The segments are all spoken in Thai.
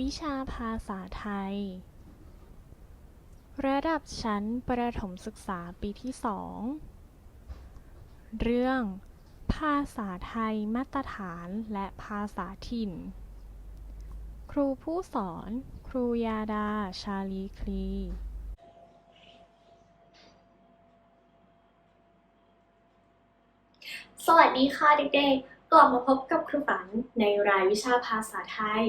วิชาภาษาไทย ระดับชั้นประถมศึกษาปีที่สอง เรื่อง ภาษาไทยมาตรฐานและภาษาถิ่น ครูผู้สอน ครูยาดา ชาลีคลีสวัสดีค่ะเด็กๆ กลับมาพบกับครูฝันในรายวิชาภาษาไทย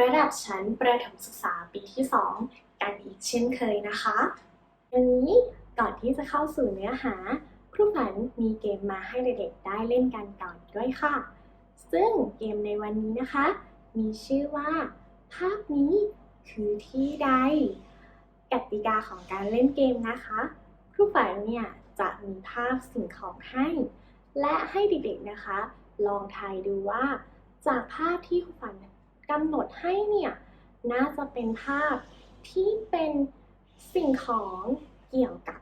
ระดับชั้นประถมศึกษาปีที่ 2 กันอีกเช่นเคยนะคะวันนี้ก่อนที่จะเข้าสู่เนื้อหา ครูฝันมีเกมมาให้เด็กๆได้เล่นกันก่อนด้วยค่ะ ซึ่งเกมในวันนี้นะคะ มีชื่อว่า ภาพนี้คือที่ใดกติกาของการเล่นเกมนะคะครูฝันเนี่ยจะมีภาพสิ่งของให้ และให้เด็กๆนะคะ ลองทายดูว่า จากภาพที่ครูฝัน กำหนดให้เนี่ยน่าจะเป็นภาพที่เป็นสิ่งของเกี่ยวกับ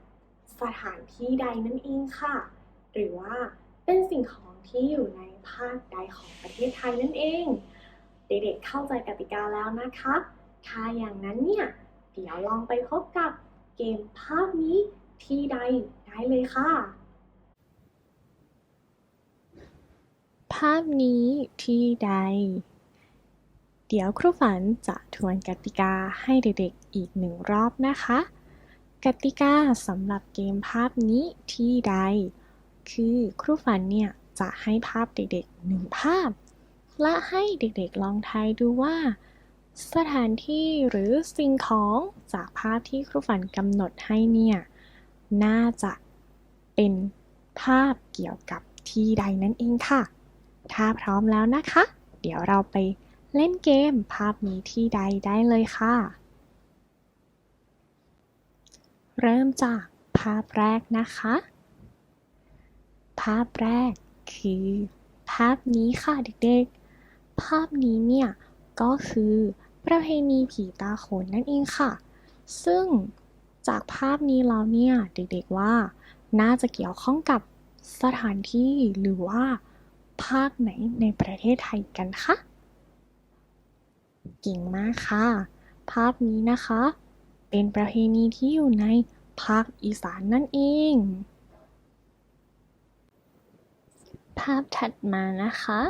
สถานที่ใดนั่นเองค่ะ หรือว่าเป็นสิ่งของที่อยู่ในภาคใดของประเทศไทยนั่นเอง เด็กๆเข้าใจกติกาแล้วนะคะ ถ้าอย่างนั้นเนี่ย เดี๋ยวลองไปพบกับเกมภาพนี้ที่ใดได้เลยค่ะ ภาพนี้ที่ใด เดี๋ยวครูฝันจะทวนกติกาให้เด็กๆอีกหนึ่งรอบนะคะ กติกาสำหรับเกมภาพนี้ที่ใด คือครูฝันเนี่ยจะให้ภาพเด็กๆหนึ่งภาพ และให้เด็กๆลองทายดูว่า สถานที่หรือสิ่งของจากภาพที่ครูฝันกำหนดให้เนี่ยน่าจะเป็นภาพเกี่ยวกับที่ใดนั่นเองค่ะ ถ้าพร้อมแล้วนะคะ เดี๋ยวเราไป เล่นเกมภาพนี้ที่ใดได้เลยค่ะ เริ่มจากภาพแรกนะคะ ภาพแรกคือ ภาพนี้ค่ะเด็กๆ ภาพนี้เนี่ยก็คือประเพณีผีตาโขนนั่นเองค่ะ ซึ่งจากภาพนี้แล้วเนี่ยเด็กๆว่าน่าจะเกี่ยวข้องกับสถานที่หรือว่า ภาคไหนในประเทศไทยกันคะ ก่งมากค่ะ ภาพนี้นะคะ เป็นประเพณีที่อยู่ในภาคอีสานนั่นเอง ภาพถัดมานะคะ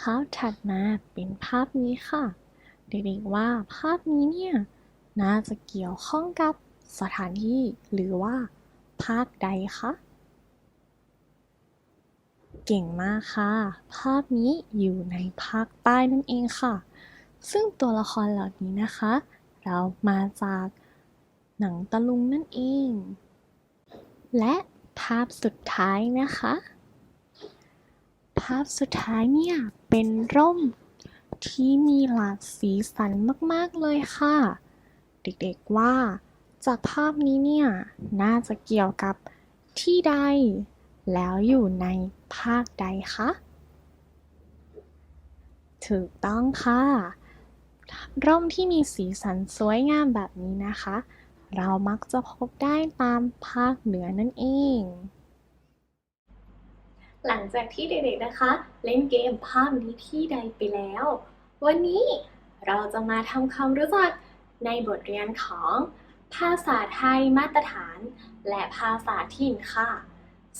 ภาพถัดมาเป็นภาพนี้ค่ะ เด็กๆว่าภาพนี้เนี่ยน่าจะเกี่ยวข้องกับสถานที่หรือว่าภาคใดคะ เก่งมากค่ะ ภาพนี้อยู่ในภาคใต้นั่นเองค่ะ ซึ่งตัวละครเหล่านี้นะคะ เรามาจากหนังตะลุงนั่นเอง และภาพสุดท้ายนะคะ ภาพสุดท้ายเนี่ยเป็นร่มที่มีหลากสีสันมากๆเลยค่ะ เด็กๆว่า จากภาพนี้เนี่ย น่าจะเกี่ยวกับที่ใด แล้วอยู่ใน ภาคใดคะ ถูกต้องค่ะ ร่มที่มีสีสันสวยงามแบบนี้นะคะ เรามักจะพบได้ตามภาคเหนือนั่นเอง หลังจากที่เด็กๆนะคะ เล่นเกมภาพนี้ที่ใดไปแล้ว วันนี้เราจะมาทำความรู้จักในบทเรียนของภาษาไทยมาตรฐาน และภาษาถิ่นค่ะ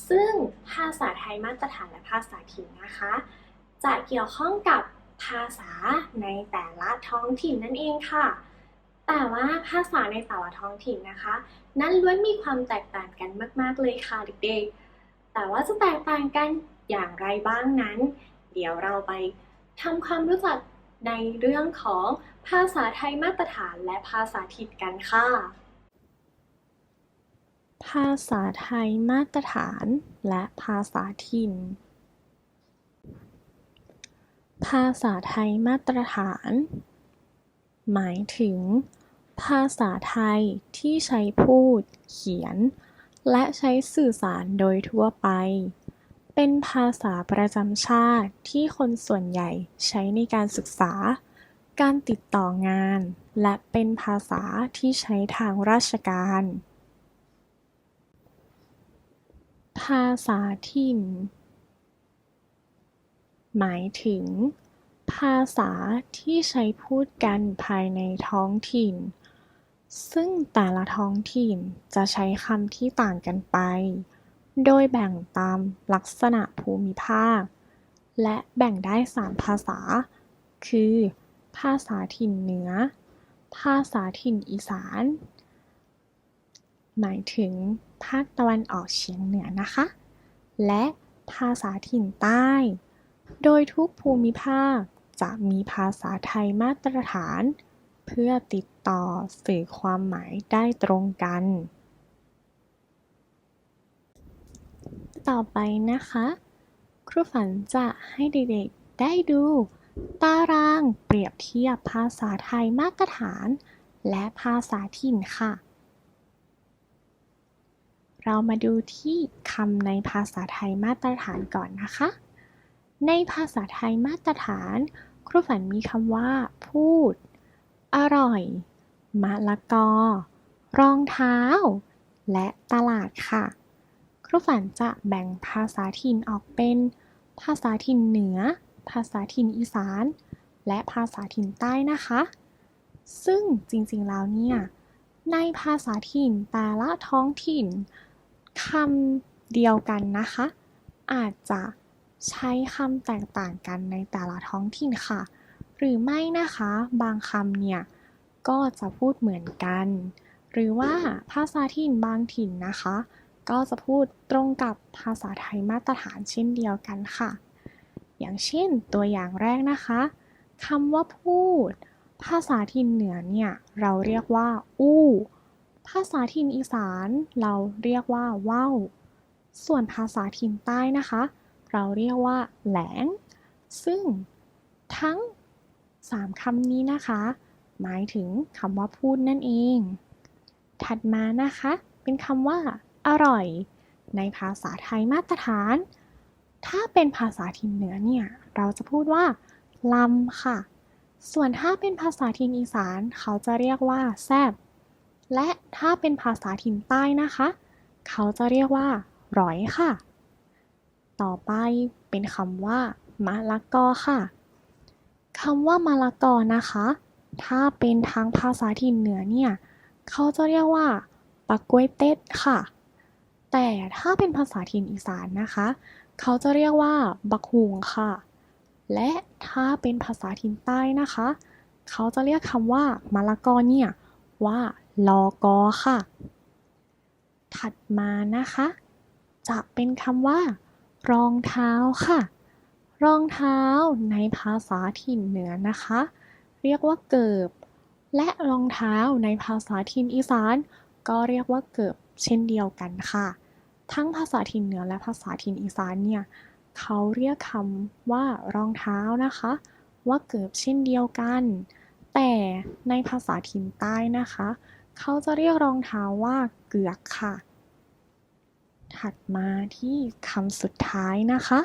ซึ่งภาษาไทยมาตรฐานและภาษาถิ่นนะคะ จะเกี่ยวข้องกับภาษาในแต่ละท้องถิ่นนั่นเองค่ะ แต่ว่าภาษาในแต่ละท้องถิ่นนะคะ นั้นล้วนมีความแตกต่างกันมาก ๆ เลยค่ะเด็กๆ แต่ว่าจะแตกต่างกันอย่างไรบ้างนั้น เดี๋ยวเราไปทำความรู้จักในเรื่องของภาษาไทยมาตรฐานและภาษาถิ่นกันค่ะาษาไทยมาตรฐานและภาษาถิ่น ภาษาไทยมาตรฐาน หมายถึง ภาษาไทยที่ใช้พูด เขียน และใช้สื่อสารโดยทั่วไป เป็นภาษาประจำชาติที่คนส่วนใหญ่ใช้ในการศึกษา การติดต่องาน และเป็นภาษาที่ใช้ทางราชการ ภาษาถิ่น หมายถึง ภาษาที่ใช้พูดกันภายในท้องถิ่น ซึ่งแต่ละท้องถิ่นจะใช้คำที่ต่างกันไป โดยแบ่งตามลักษณะภูมิภาค และแบ่งได้3ภาษา คือ ภาษาถิ่นเหนือ ภาษาถิ่นอีสาน หมายถึง ภาคตะวันออกเฉียงเหนือนะคะ และภาษาถิ่นใต้ โดยทุกภูมิภาคจะมีภาษาไทยมาตรฐาน เพื่อติดต่อสื่อความหมายได้ตรงกัน ต่อไปนะคะ ครูฝันจะให้เด็กๆได้ดู ตารางเปรียบเทียบภาษาไทยมาตรฐาน และภาษาถิ่นค่ะ เรามาดูที่คำในภาษาไทยมาตรฐานก่อนนะคะ ในภาษาไทยมาตรฐาน ครูฝันมีคำว่า พูด อร่อย มะละกอ รองเท้า และตลาดค่ะ ครูฝันจะแบ่งภาษาถิ่นออกเป็น ภาษาถิ่นเหนือ ภาษาถิ่นอีสาน และภาษาถิ่นใต้นะคะ ซึ่งจริงๆแล้วเนี่ย ในภาษาถิ่นแต่ละท้องถิ่น คำเดียวกันนะคะ อาจจะใช้คำแตกต่างกันในแต่ละท้องถิ่นค่ะ หรือไม่นะคะ บางคำเนี่ย ก็จะพูดเหมือนกัน หรือว่าภาษาถิ่นบางถิ่นนะคะ ก็จะพูดตรงกับภาษาไทยมาตรฐานเช่นเดียวกันค่ะ อย่างเช่นตัวอย่างแรกนะคะคำว่าพูด ภาษาถิ่นเหนือเนี่ย เราเรียกว่า อู้ ภาษาถิ่นอีสานเราเรียกว่าว่าว ส่วนภาษาถิ่นใต้นะคะ เราเรียกว่าแหลง ซึ่งทั้ง 3คำนี้นะคะ หมายถึงคำว่าพูดนั่นเอง ถัดมานะคะ เป็นคำว่า อร่อย ในภาษาไทยมาตรฐาน ถ้าเป็นภาษาถิ่นเหนือเนี่ย เราจะพูดว่าลำค่ะ ส่วนถ้าเป็นภาษาถิ่นอีสาน เขาจะเรียกว่าแซบ และถ้าเป็นภาษาถิ่นใต้นะคะ เขาจะเรียกว่าร้อยค่ะ ต่อไปเป็นคำว่ามะละกอค่ะคำว่ามะละกอนะคะ ถ้าเป็นทางภาษาถิ่นเหนือเนี่ย เขาจะเรียกว่าปักกล้วยเต็ดค่ะ แต่ถ้าเป็นภาษาถิ่นอีสานนะคะ เขาจะเรียกว่าบักหุงค่ะ และถ้าเป็นภาษาถิ่นใต้นะคะ เขาจะเรียกคำว่ามะละกอเนี่ยว่า ลอกอค่ะ ถัดมานะคะ จะเป็นคำว่า รองเท้าค่ะ รองเท้าในภาษาถิ่นเหนือนะคะ เรียกว่าเกิบ และรองเท้าในภาษาถิ่นอีสาน ก็เรียกว่าเกิบเช่นเดียวกันค่ะ ทั้งภาษาถิ่นเหนือและภาษาถิ่นอีสานเนี่ยเขาเรียกคำว่ารองเท้านะคะ ว่าเกิบเช่นเดียวกัน แต่ในภาษาถิ่นใต้นะคะ เขาจะเรียกรองเท้าว่าเกือกค่ะ ถัดมาที่คำสุดท้ายนะคะ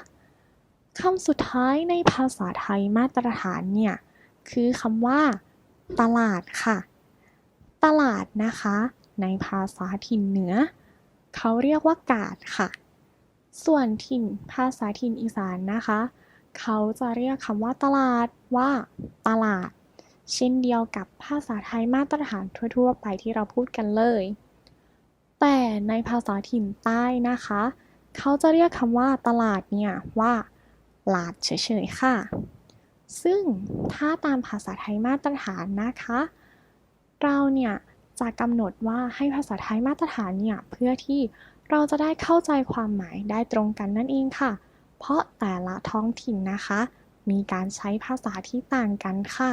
คำสุดท้ายในภาษาไทยมาตรฐานเนี่ย คือคำว่า ตลาดค่ะ ตลาดนะคะ ในภาษาถิ่นเหนือ เขาเรียกว่ากาดค่ะ ส่วนถิ่นภาษาถิ่นอีสานนะคะ เขาจะเรียกคำว่าตลาดว่า ตลาด เช่นเดียวกับภาษาไทยมาตรฐานทั่ว ๆ ไปที่เราพูดกันเลย แต่ในภาษาถิ่นใต้นะคะ เขาจะเรียกคำว่าตลาดเนี่ยว่าลาดเฉยๆค่ะ ซึ่งถ้าตามภาษาไทยมาตรฐานนะคะ เราเนี่ยจะกำหนดว่าให้ภาษาไทยมาตรฐานเนี่ยเพื่อที่เราจะได้เข้าใจความหมายได้ตรงกันนั่นเองค่ะ เพราะแต่ละท้องถิ่นนะคะ มีการใช้ภาษาที่ต่างกันค่ะ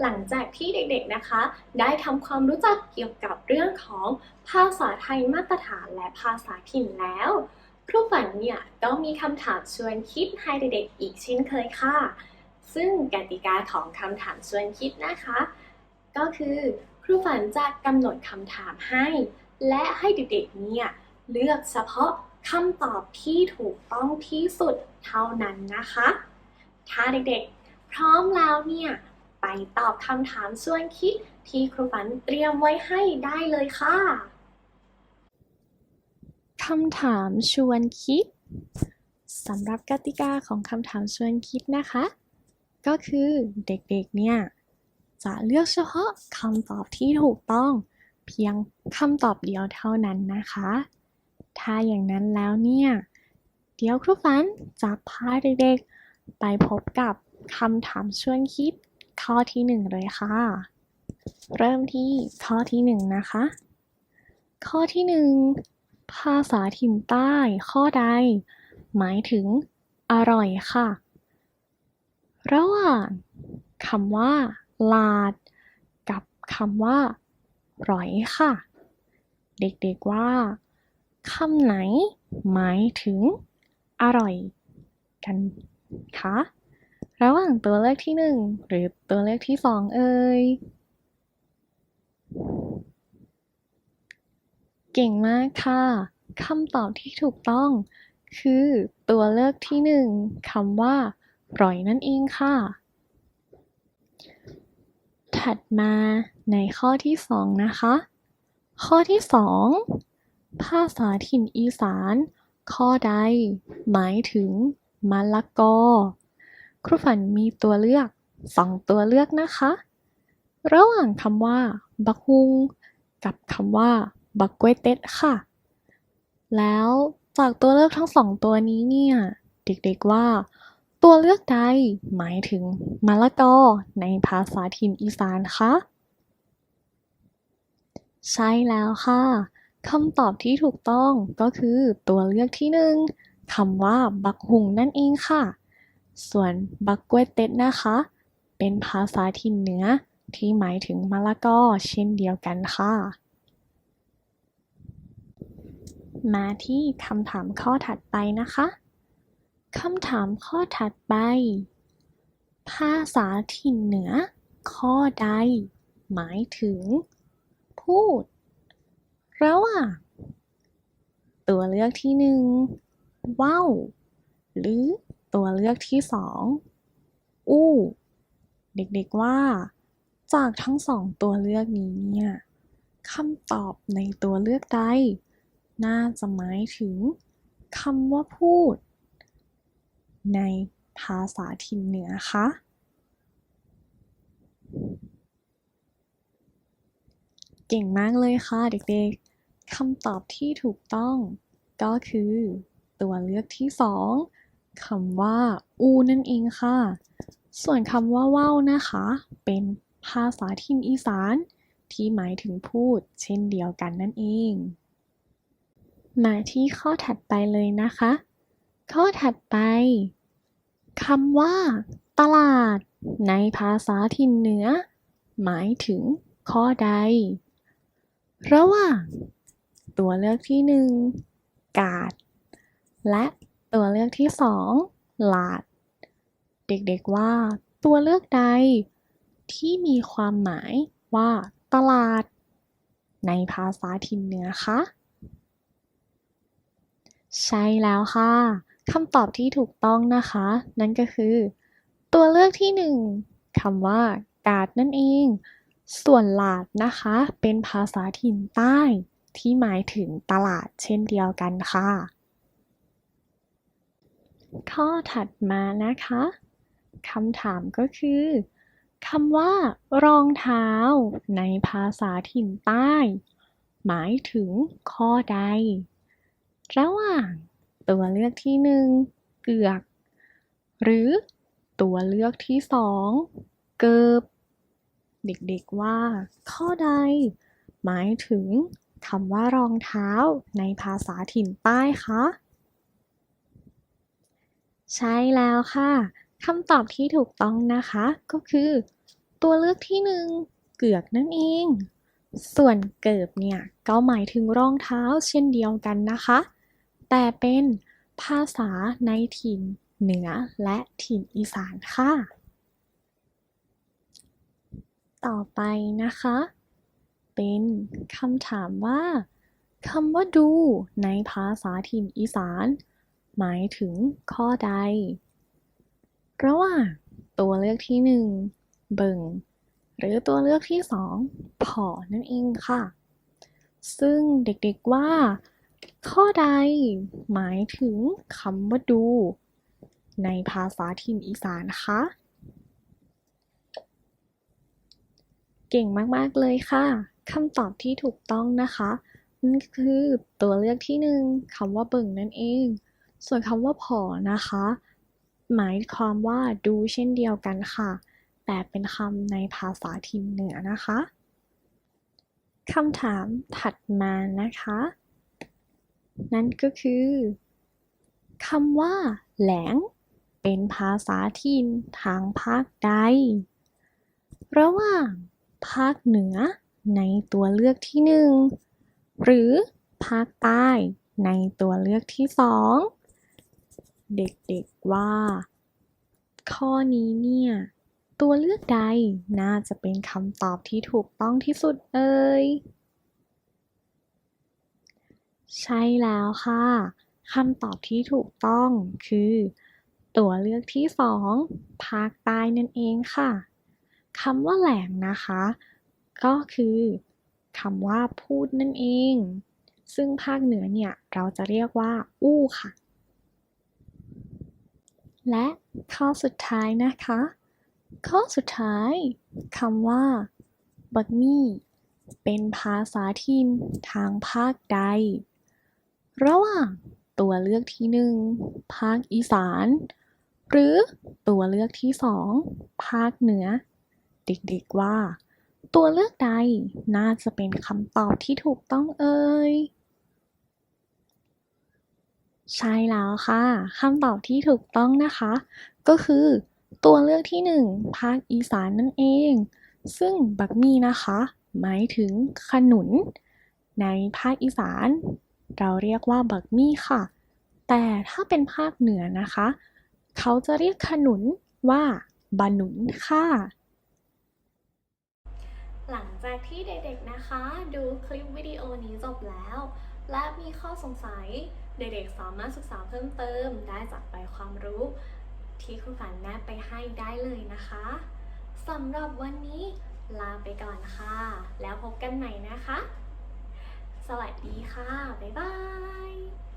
หลังจากที่เด็กๆนะคะ ได้ทำความรู้จักเกี่ยวกับเรื่องของภาษาไทยมาตรฐานและภาษาถิ่นแล้วครูฝันเนี่ยก็มีคำถามชวนคิดให้เด็กๆอีกเช่นเคยค่ะ ซึ่งกติกาของคำถามชวนคิดนะคะ ก็คือครูฝันจะกำหนดคำถามให้ และให้เด็กๆเนี่ยเลือกเฉพาะคำตอบที่ถูกต้องที่สุดเท่านั้นนะคะ ถ้าเด็กๆ พร้อมแล้วเนี่ย ไปตอบคำถามชวนคิดที่ครูฝันเตรียมไว้ให้ได้เลยค่ะคำถามชวนคิดสำหรับกติกาของคำถามชวนคิดนะคะ ก็คือเด็กๆเนี่ยจะเลือกเฉพาะคำตอบที่ถูกต้อง เพียงคำตอบเดียวเท่านั้นนะคะ ถ้าอย่างนั้นแล้วเนี่ย เดี๋ยวครูฝันจะพาเด็กๆ ไปพบกับคำถามชวนคิด ข้อที่หนึ่งเลยค่ะ เริ่มที่ข้อที่หนึ่งนะคะ ข้อที่หนึ่งภาษาถิ่นใต้ ข้อใด หมายถึง อร่อยค่ะ ระหว่างคำว่า ลาด กับคำว่าร่อยค่ะ เด็กๆว่าคำไหน หมายถึง อร่อย กันคะ ระหว่างตัวเลือกที่หนึ่งหรือตัวเลือกที่สองเอ่ย เก่งมากค่ะคำตอบที่ถูกต้อง คือตัวเลือกที่หนึ่งคำว่าร่อยนั่นเองค่ะ ถัดมาในข้อที่สองนะคะ ข้อที่สองภาษาถิ่นอีสาน ข้อใด หมายถึงมะละกอ ครูฝันมีตัวเลือกสองตัวเลือกนะคะ ระหว่างคำว่า บักฮุง กับคำว่า บักกวยเต็ดค่ะ แล้วจากตัวเลือกทั้งสองตัวนี้เนี่ย เด็กๆว่า ตัวเลือกใดหมายถึงมะละกอในภาษาถิ่นอีสานคะใช่แล้วค่ะคำตอบที่ถูกต้องก็คือตัวเลือกที่หนึ่งคำว่า บักหุงนั่นเองค่ะ ส่วนบักกล้วยเต็ดนะคะ เป็นภาษาถิ่นเหนือที่หมายถึงมะละกอเช่นเดียวกันค่ะ มาที่คำถามข้อถัดไปนะคะคำถามข้อถัดไป ภาษาถิ่นเหนือ ข้อใด หมายถึง พูด ระหว่างตัวเลือกที่หนึ่งว่าว หรือ ตัวเลือกที่สองอู้ เด็กๆว่า จากทั้งสองตัวเลือกนี้เนี่ยคำตอบในตัวเลือกใด น่าจะหมายถึงคำว่าพูด ในภาษาถิ่นเหนือคะเก่งมากเลยค่ะเด็กๆ คำตอบที่ถูกต้องก็คือตัวเลือกที่สอง คำว่า อูนั่นเองค่ะ ส่วนคำว่าว่าวนะคะ เป็นภาษาถิ่นอีสาน ที่หมายถึงพูด เช่นเดียวกันนั่นเอง มาที่ข้อถัดไปเลยนะคะ ข้อถัดไปคำว่า ตลาด ในภาษาถิ่นเหนือ หมายถึงข้อใด ระหว่างตัวเลือกที่หนึ่งกาด และ ตัวเลือกที่สองหลาด เด็กๆว่า ตัวเลือกใด ที่มีความหมายว่า ตลาด ในภาษาถิ่นเหนือคะ ใช่แล้วค่ะคำตอบที่ถูกต้องนะคะ นั่นก็คือ ตัวเลือกที่หนึ่งคำว่า กาดนั่นเอง ส่วนหลาดนะคะ เป็นภาษาถิ่นใต้ ที่หมายถึงตลาดเช่นเดียวกันค่ะ ข้อถัดมานะคะคำถามก็คือคำว่ารองเท้าในภาษาถิ่นใต้ หมายถึงข้อใด ระหว่างตัวเลือกที่หนึ่งเกือก หรือตัวเลือกที่สองเกิบ เด็กๆว่า ข้อใด หมายถึงคำว่ารองเท้าในภาษาถิ่นใต้คะ ใช่แล้วค่ะคำตอบที่ถูกต้องนะคะ ก็คือ ตัวเลือกที่หนึ่งเกือกนั่นเอง ส่วนเกิบเนี่ยก็หมายถึงรองเท้าเช่นเดียวกันนะคะ แต่เป็นภาษาในถิ่นเหนือและถิ่นอีสานค่ะ ต่อไปนะคะ เป็นคำถามว่าคำว่าดูในภาษาถิ่นอีสาน หมายถึงข้อใด ระหว่างตัวเลือกที่หนึ่งเบิ่ง หรือตัวเลือกที่สองผอนั่นเองค่ะ ซึ่งเด็กๆว่า ข้อใดหมายถึงคำว่าดู ในภาษาถิ่นอีสานคะ เก่งมากๆเลยค่ะคำตอบที่ถูกต้องนะคะนั่นคือตัวเลือกที่หนึ่งคำว่าเบิ่งนั่นเอง ส่วนคำว่าผอนะคะ หมายความว่าดูเช่นเดียวกันค่ะ แต่เป็นคำในภาษาถิ่นเหนือนะคะคำถามถัดมานะคะ นั่นก็คือคำว่า แหลง เป็นภาษาถิ่นทางภาคใด ระหว่างภาคเหนือในตัวเลือกที่หนึ่งหรือภาคใต้ในตัวเลือกที่สอง เด็กๆว่า ข้อนี้เนี่ย ตัวเลือกใดน่าจะเป็นคำตอบที่ถูกต้องที่สุดเอ่ยใช่แล้วค่ะคำตอบที่ถูกต้องคือ ตัวเลือกที่สองภาคใต้นั่นเองค่ะคำว่าแหลงนะคะ ก็คือคำว่าพูดนั่นเอง ซึ่งภาคเหนือเนี่ย เราจะเรียกว่า อู้ค่ะ และข้อสุดท้ายนะคะ ข้อสุดท้ายคำว่าบักมี่เป็นภาษาถิ่นทางภาคใด ระหว่างตัวเลือกที่หนึ่งภาคอีสาน หรือตัวเลือกที่สองภาคเหนือ เด็กๆว่า ตัวเลือกใดน่าจะเป็นคำตอบที่ถูกต้องเอ่ย ใช่แล้วค่ะคำตอบที่ถูกต้องนะคะ ก็คือ ตัวเลือกที่หนึ่งภาคอีสานนั่นเอง ซึ่งบักมี่นะคะ หมายถึงขนุน ในภาคอีสาน เราเรียกว่าบักมี่ค่ะ แต่ถ้าเป็นภาคเหนือนะคะ เขาจะเรียกขนุนว่าบาหนุนค่ะ หลังจากที่เด็กๆนะคะ ดูคลิปวิดีโอนี้จบแล้ว และมีข้อสงสัย เด็กๆสามารถศึกษาเพิ่มเติมได้จากใบความรู้ ที่คุณฝันแนบไปให้ได้เลยนะคะสำหรับวันนี้ลาไปก่อนค่ะ แล้วพบกันใหม่นะคะ สวัสดีค่ะ บ๊ายบาย